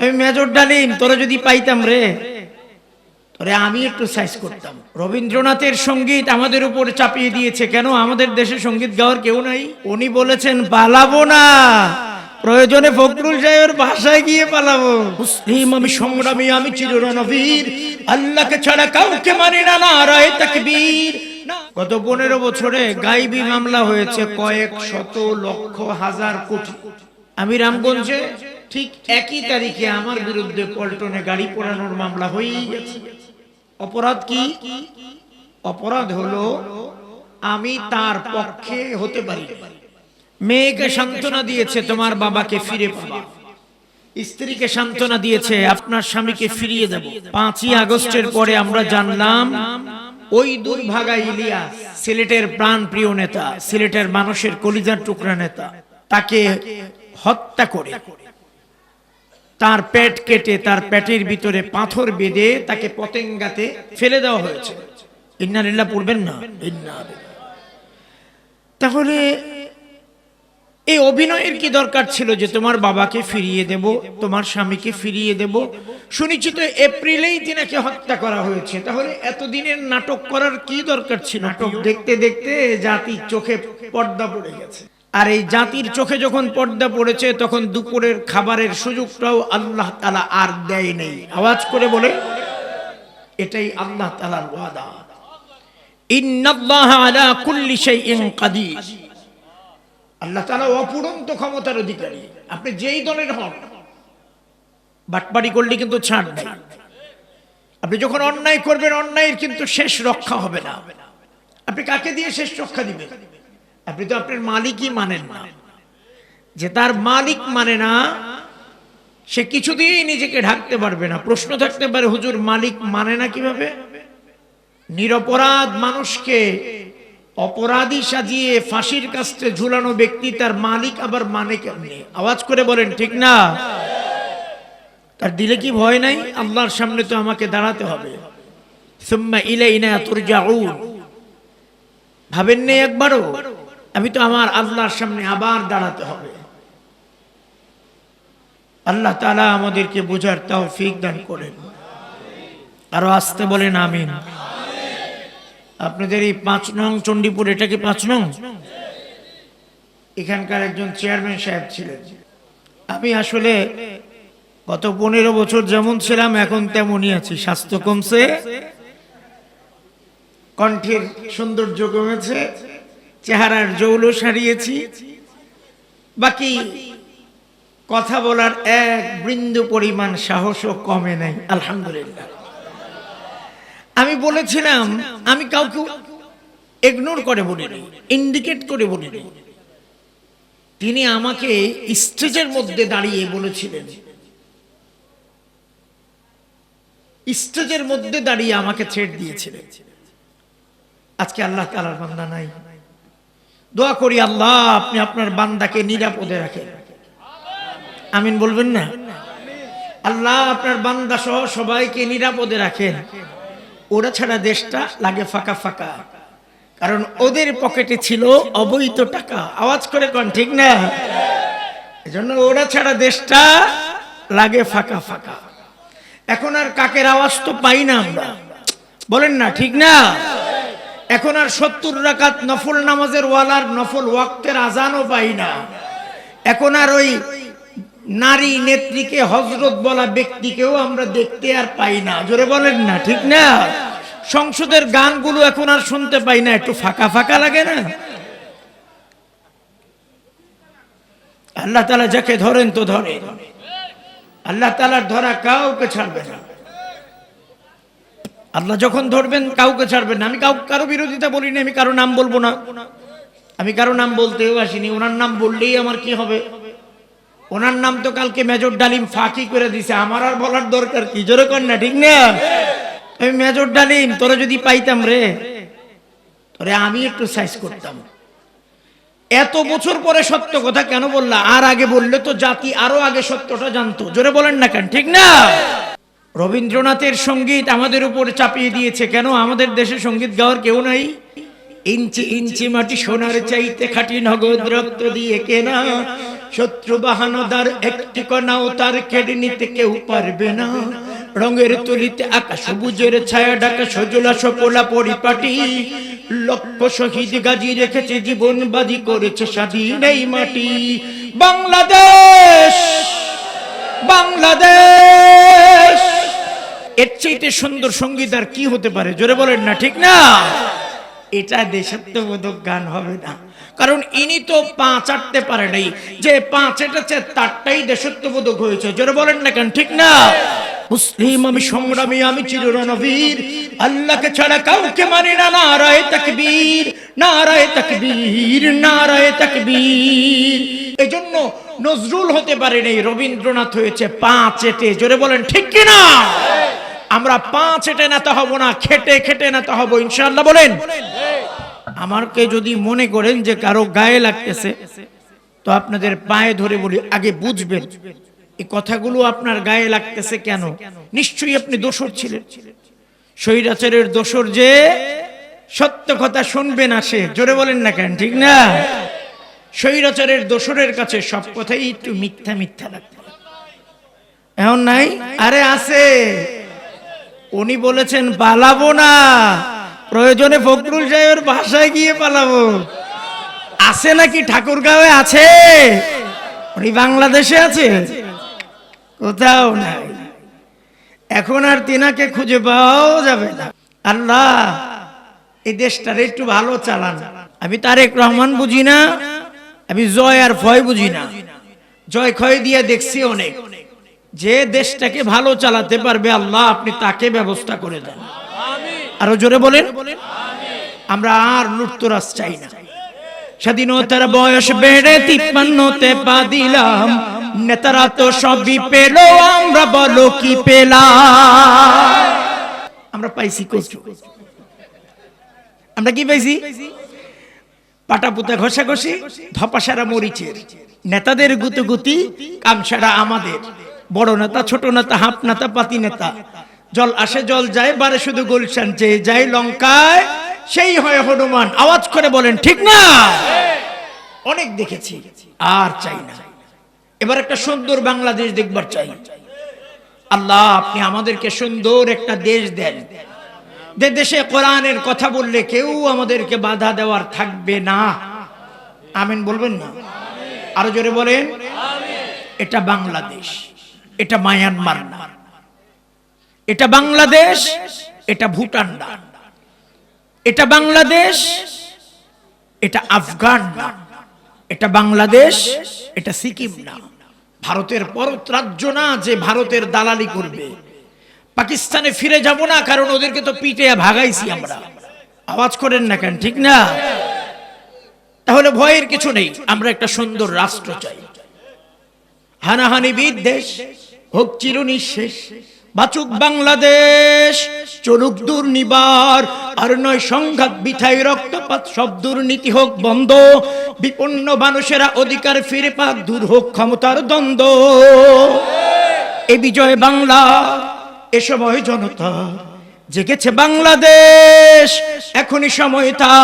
আমি মেজর ডালিম তোরা যদি পাইতাম রে। তোরে আমি একটু সাইজ করতাম। রবীন্দ্রনাথের সংগীত আমাদের উপর চাপিয়ে দিয়েছে। কেন? আমাদের দেশে সংগীত গাওয়ার কেউ নাই। উনি বলেছেন পালাবো না। প্রয়োজনে ফখরুল সাহেবের ভাষায় গিয়ে পালাবো। মুসলিম আমি সংগ্রামী আমি চিররণবীর। আল্লাহকে ছাড়া কাউকে মানি না নারায় তাকবীর। গত পনেরো বছরে গাইবি মামলা হয়েছে কয়েক শত লক্ষ হাজার কোটি। আমি রামগঞ্জে ঠিক একই তারিখে আমার বিরুদ্ধে পল্টনে গাড়ি পোড়ানোর মামলা হয়েই গেছে। অপরাধ কি? অপরাধ হলো আমি তার পক্ষে হতে পারি। মেয়েকে সান্ত্বনা দিয়েছে তোমার বাবাকে ফিরে পাবা স্ত্রীকে সান্ত্বনা দিয়েছে, আপনার স্বামীকে ফিরিয়ে দেব। পাঁচই আগস্টের পরে আমরা জানলাম, ওই দুর্ভাগা ইলিয়াস সিলেটের প্রাণ প্রিয় নেতা, সিলেটের মানুষের কলিজার টুকরা নেতা, তাকে হত্যা করে। তার পেট কেটে তার পেটের ভিতরে পাথর বেঁধে তাকে পতেঙ্গাতে ফেলে দেওয়া হয়েছে। ইন্নালিল্লাহ পড়বেন না? তাহলে এই অভিনয়ের কি দরকার ছিল যে তোমার বাবাকে ফিরিয়ে দেব, তোমার স্বামীকে ফিরিয়ে দেব? শুনেছি তো এপ্রিলেই তিনাকে হত্যা করা হয়েছে। তাহলে এতদিনের নাটক করার কি দরকার ছিল? নাটক দেখতে দেখতে জাতির চোখে পর্দা পড়ে গেছে। আর এই জাতির চোখে যখন পর্দা পড়েছে, তখন দুপুরের খাবারের সুযোগটাও আল্লাহ তালা আর দেয় নেই। আওয়াজ করে বলে, এটাই আল্লাহ তালার ওয়াদা। আল্লাহ তালা অপুরন্ত ক্ষমতার অধিকারী। আপনি যেই দলের হন, বাটপাড়ি করলে কিন্তু ছাড় নেই। আপনি যখন অন্যায় করবেন, অন্যায়ের কিন্তু শেষ রক্ষা হবে না। আপনি কাকে দিয়ে শেষ রক্ষা দিবেন? আপনি তো আপনার মালিকই মানেন না। যে তার মালিক মানে না, সে কিছু দিয়েই নিজেকে ঢাকতে পারবে না। প্রশ্ন থাকতে পারে, হুজুর, মালিক মানে না কীভাবে? নিরপরাধ মানুষকে অপরাধী সাজিয়ে ফাঁসির কাছে ঝুলানো ব্যক্তি তার মালিক আবার মানে কেমনি? আওয়াজ করে বলেন, ঠিক না? তার দিলে কি ভয় নাই? আল্লাহর সামনে তো আমাকে দাঁড়াতে হবে। তুরজাউন। ভাবেন নেই একবারও? আমি তো আমার আল্লাহর সামনে আবার দাঁড়াতে হবে। আল্লাহ তাআলা আমাদেরকে বোঝার তৌফিক দান করেন। আরও আসতে বলেন আমিন। আপনাদের এই পাঁচ নং চণ্ডীপুর, এটা কি পাঁচ নং? এখানকার একজন চেয়ারম্যান সাহেব ছিলেন। আমি আসলে গত পনেরো বছর যেমন ছিলাম, এখন তেমনই আছি। স্বাস্থ্য কমছে, কণ্ঠের সৌন্দর্য কমেছে। চেহারার জৌল সারিয়েছি। বাকি কথা বলার এক বৃন্দ পরিমাণ সাহসও কমে নাই, আলহামদুলিল্লাহ। আমি বলেছিলাম, আমি কাউকে ইগনোর করে বলিনি ইন্ডিকেট করে বলিনি। তিনি আমাকে স্টেজের মধ্যে দাঁড়িয়ে বলেছিলেন। স্টেজের মধ্যে দাঁড়িয়ে আমাকে ছেড় দিয়েছিলেন। আজকে আল্লাহ তালার বান্দা নাই। দোয়া করি, আল্লাহ, আপনি আপনার বান্দাকে নিরাপদে রাখেন। আমিন বলবেন না? আল্লাহ, আপনার বান্দা সহ সবাইকে নিরাপদে রাখেন। ওরা ছাড়া দেশটা লাগে ফাঁকা ফাঁকা। কারণ ওদের পকেটে ছিল অবৈধ টাকা। আওয়াজ করে কন, ঠিক না? এজন্য ওরা ছাড়া দেশটা লাগে ফাঁকা ফাঁকা। এখন আর কাকের আওয়াজ তো পাই না আমরা। বলেন না, ঠিক না? এখন আর সত্তর রাকাত নফল নামাজের ওয়ালার নফল ওয়াক্তের আজানও পাই না। এখন আর ওই নারী নেত্রীকে হজরত বলা ব্যক্তিকেও আমরা দেখতে আর পাই না। জোরে বলেন না, ঠিক না? সংসদের গানগুলো এখন আর শুনতে পাই না, একটু ফাঁকা ফাঁকা লাগে না? আল্লাহ তালা যাকে ধরেন তো ধরে। আল্লাহ তালার ধরা কাউকে ছাড়বে না। আল্লাহ যখন ধরবেন, কাউকে ছাড়বেন না। আমি কাউ কারও বিরোধিতা বলিনি আমি কারও নাম বলব না। আমি কারও নাম বলতেও আসিনি। ওনার নাম বললেই আমার কি হবে? ওনার নাম তো কালকে মেজর ডালিম ফাঁকি করে দিছে। আমার আর বলার দরকার কি? জোরে কর না, ঠিক না? আমি মেজর ডালিম, তোরা যদি পাইতাম রে, তোরে আমি একটু সাইজ করতাম। এত বছর পরে সত্য কথা কেন বললা? আর আগে বললে তো জাতি আরও আগে সত্যটা জানতো। জোরে বলেন না কেন, ঠিক না? রবীন্দ্রনাথের সংগীত আমাদের উপর চাপিয়ে দিয়েছে। কেন? আমাদের দেশে সংগীত গাওয়ার কেউ নাই। ইঞ্চি ইঞ্চি মাটি সোনার চাইতে খাটি নগদ রক্ত দিয়ে কেনা। শত্রু বাহানদার একটি কণাও তার কেড়ে নিতে কেউ পারবে না। রঙের তুলিতে আকাশ, সবুজের ছায়া ডাকা সজলা, সপলা, পরিপাটি। লক্ষ শহীদ গাজী রেখেছে, জীবন বাজি করেছে স্বাধীন এই মাটি। বাংলাদেশ! বাংলাদেশ! এর চাইতে সুন্দর সংগীত আর কি হতে পারে? জোরে বলেন না, ঠিক না? এটা দেশাত্মবোধক গান হবে না। কারণ ইনি তো পাঁচ আটতে পারে নাই। যে পাঁচ এটাছে, তারটাই দেশাত্মবোধক হয়েছে। জোরে বলেন না কেন, ঠিক না? মুসলিম আমি সংগ্রামী, আমি চিররণবীর। আল্লাহকে ছাড়া কাউকে মানি না, নারায় তাকবীর নারায় তাকবীর নারায় তাকবীর। এই জন্য নজরুল হতে পারে নাই, রবীন্দ্রনাথ হয়েছে পাঁচ এটে। জোরে বলেন, ঠিক কিনা? আমরা পাঁচ এটে নেতা হব না, খেটে খেটে নেতা হব, ইনশাআল্লাহ বলেন। আমারকে যদি মনে করেন যে কারও গায়ে লাগতেছে, তো আপনাদের পায়ে ধরে বলি, আগে বুঝবেন এই কথাগুলো আপনার গায়ে লাগতেছে কেন? নিশ্চয়ই আপনি দোষর ছিলেন। স্বৈরাচারের দোষর যে সত্য কথা শুনবে না সে, জোরে বলেন না কেন, ঠিক না? স্বৈরাচারের দোসরের কাছে সব কথাই একটু মিথ্যা মিথ্যা লাগবে। এমন নাই? আরে আছে। উনি বলেছেন, পালাবো না। প্রয়োজনে ফখরুল সাহেবের বাসায় গিয়ে পালাবো। আছে নাকি ঠাকুরগাঁওয়ে? আছে। উনি বাংলাদেশে আছে? কোথাও নাই। এখন আর তিনাকে খুঁজে পাওয়াও যাবে না। আল্লাহ, এই দেশটার একটু ভালো চালান। আমি তারেক রহমান বুঝি না, আমি জয় আর ভয় বুঝি না। জয় ক্ষয় দিয়ে দেখছি অনেক। যে দেশটাকে ভালো চালাতে পারবে আল্লাহ আপনি তাকে ব্যবস্থা করে দেন। আরও জোরে বলেন। আমরা আর লুটতরাজ চাই না। স্বাধীনতার বয়স বেড়ে তিপ্পান্নতে পা দিলাম। নেতারা তো সবই পেল আমরা বলো কি পেলাম? আমরা পাইছি কচু। আমরা কি পাইছি? পাটাপুতা ঘষাঘষি ধপাসারা মরিচের। নেতাদের গুতুগুতি কামসারা আমাদের। বড় নেতা, ছোট নেতা, হাফ নেতা, পাতি নেতা। জল আসে, জল যায়, বারে শুধু গুলশান চেয়ে যায় লঙ্কায়, সেই হয় হনুমান। আওয়াজ করে বলেন, ঠিক না? অনেক দেখেছি, আর চাই না। এবার একটা সুন্দর বাংলাদেশ দেখবার চাই। আল্লাহ, আপনি আমাদেরকে সুন্দর একটা দেশ দেন। যে দেশে কোরআনের কথা বললে কেউ আমাদেরকে বাধা দেওয়ার থাকবে না। আমিন বলবেন না? আরও জোরে বলেন? এটা বাংলাদেশ। এটা মায়ানমার না। এটা বাংলাদেশ, এটা ভুটান না। এটা বাংলাদেশ, এটা আফগান না। এটা বাংলাদেশ, এটা সিকিম না। ভারতের পরত রাজ্য না যে ভারতের দালালি করবে। পাকিস্তানে ফিরে যাব না কারণ ওদেরকে তো পিটে ভাগাইছি আমরা। আওয়াজ করেন না কেন, ঠিক না? তাহলে ভয়ের কিছু নেই, আমরা একটা সুন্দর রাষ্ট্র চাই। হানাহানি বিদ্বেষ হোক চির নিঃশেষ বাচুক বাংলাদেশ, চলুক দুর্নিবার। আর নয় সংঘাত বিথাই রক্তপাত, সব দুর্নীতি হোক বন্ধ। বিপন্ন মানুষেরা অধিকার ফিরে পাক, দূর হোক ক্ষমতার দ্বন্দ্ব। এ বিজয় বাংলা, এ সময় জনতা। জেগেছে বাংলাদেশ, এখনই সময় তা